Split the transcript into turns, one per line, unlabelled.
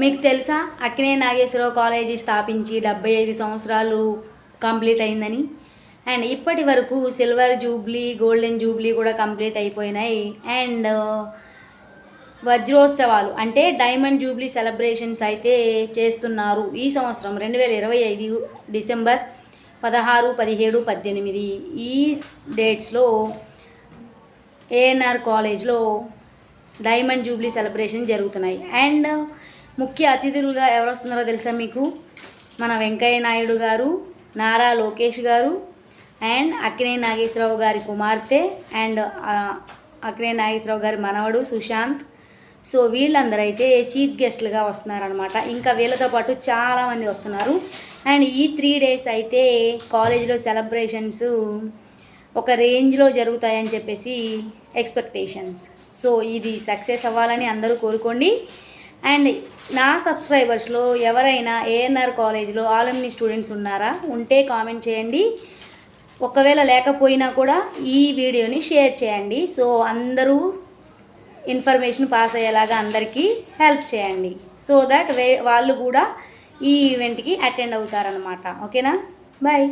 మీకు తెలుసా? అక్కినే నాగేశ్వరరావు కాలేజీ స్థాపించి డెబ్బై ఐదు సంవత్సరాలు కంప్లీట్ అయిందని. అండ్ ఇప్పటి వరకు సిల్వర్ జూబ్లీ గోల్డెన్ జూబ్లీ కూడా కంప్లీట్ అయిపోయినాయి. అండ్ వజ్రోత్సవాలు అంటే డైమండ్ జూబ్లీ సెలబ్రేషన్స్ అయితే చేస్తున్నారు ఈ సంవత్సరం రెండు వేల ఇరవై ఐదు డిసెంబర్ పదహారు పదిహేడు పద్దెనిమిది. ఈ డేట్స్లో ఏఎన్ఆర్ కాలేజ్లో డైమండ్ జూబ్లీ సెలబ్రేషన్ జరుగుతున్నాయి. అండ్ ముఖ్య అతిథులుగా ఎవరు వస్తున్నారో తెలుసా మీకు? మన వెంకయ్య నాయుడు గారు నారా లోకేష్ గారు అండ్ అక్కినే నాగేశ్వరరావు గారి కుమార్తె అండ్ అక్కినే నాగేశ్వరరావు గారి మనవడు సుశాంత్. సో వీళ్ళందరూ అయితే చీఫ్ గెస్ట్లుగా వస్తున్నారనమాట ఇంకా వీళ్ళతో పాటు చాలామంది వస్తున్నారు. అండ్ ఈ త్రీ డేస్ అయితే కాలేజీలో సెలబ్రేషన్స్ ఒక రేంజ్లో జరుగుతాయని చెప్పేసి ఎక్స్పెక్టేషన్స్. సో ఇది సక్సెస్ అవ్వాలని అందరూ కోరుకోండి. అండ్ నా సబ్స్క్రైబర్స్లో ఎవరైనా ఏఎన్ఆర్ కాలేజ్లో ఆలమ్ని స్టూడెంట్స్ ఉన్నారా ఉంటే కామెంట్ చేయండి. ఒకవేళ లేకపోయినా కూడా ఈ వీడియోని షేర్ చేయండి. సో అందరూ ఇన్ఫర్మేషన్ పాస్ అయ్యేలాగా అందరికీ హెల్ప్ చేయండి. సో దట్ వే వాళ్ళు కూడా ఈ ఈవెంట్కి అటెండ్ అవుతారనమాట ఓకేనా? బాయ్